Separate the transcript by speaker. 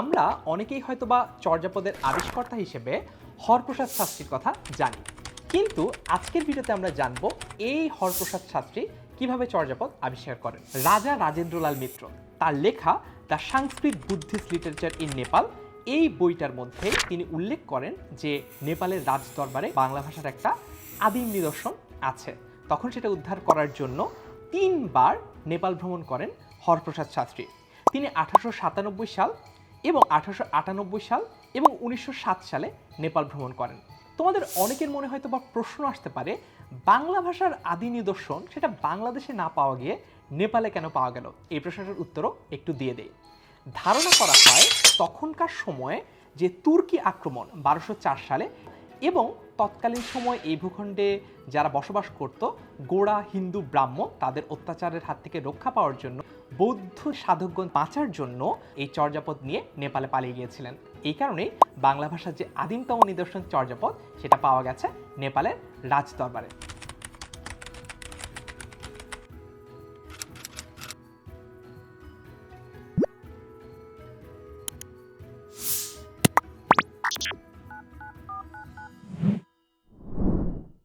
Speaker 1: আমরা অনেকেই হয়তোবা চর্যাপদের আবিষ্কর্তা হিসেবে হরপ্রসাদ শাস্ত্রীর কথা জানি। কিন্তু আজকের ভিডিওতে আমরা জানব এই হরপ্রসাদ শাস্ত্রী কীভাবে চর্যাপদ আবিষ্কার করেন। রাজা রাজেন্দ্রলাল মিত্র, তার লেখা the Sanskrit Buddhist literature in Nepal, এই বইটার মধ্যে তিনি উল্লেখ করেন যে নেপালের রাজ দরবারে বাংলা ভাষার একটা আদিম নিদর্শন আছে। তখন সেটা উদ্ধার করার জন্য তিনবার নেপাল ভ্রমণ করেন হরপ্রসাদ শাস্ত্রী। তিনি আঠারোশো সাতানব্বই সাল এবং আঠারোশো আটানব্বই সাল এবং উনিশশো সাত সালে নেপাল ভ্রমণ করেন। তোমাদের অনেকের মনে হয়তো বা প্রশ্ন আসতে পারে, বাংলা ভাষার আদি নিদর্শন সেটা বাংলাদেশে না পাওয়া গিয়ে নেপালে কেন পাওয়া গেল? এই প্রশ্নটার উত্তরও একটু দিয়ে দেয় ধারণা করা হয় তখনকার সময়ে যে তুর্কি আক্রমণ বারোশো সালে এবং তৎকালীন সময় এই ভূখণ্ডে যারা বসবাস করত, গোড়া হিন্দু ব্রাহ্ম, তাদের অত্যাচারের হাত থেকে রক্ষা পাওয়ার জন্য, বৌদ্ধ সাধকগণ বাঁচার জন্য এই চর্যাপদ নিয়ে নেপালে পালিয়ে গিয়েছিলেন। এই কারণেই বাংলা ভাষার যে আদিমতম নিদর্শন চর্যাপদ, সেটা পাওয়া গেছে নেপালের রাজ দরবারে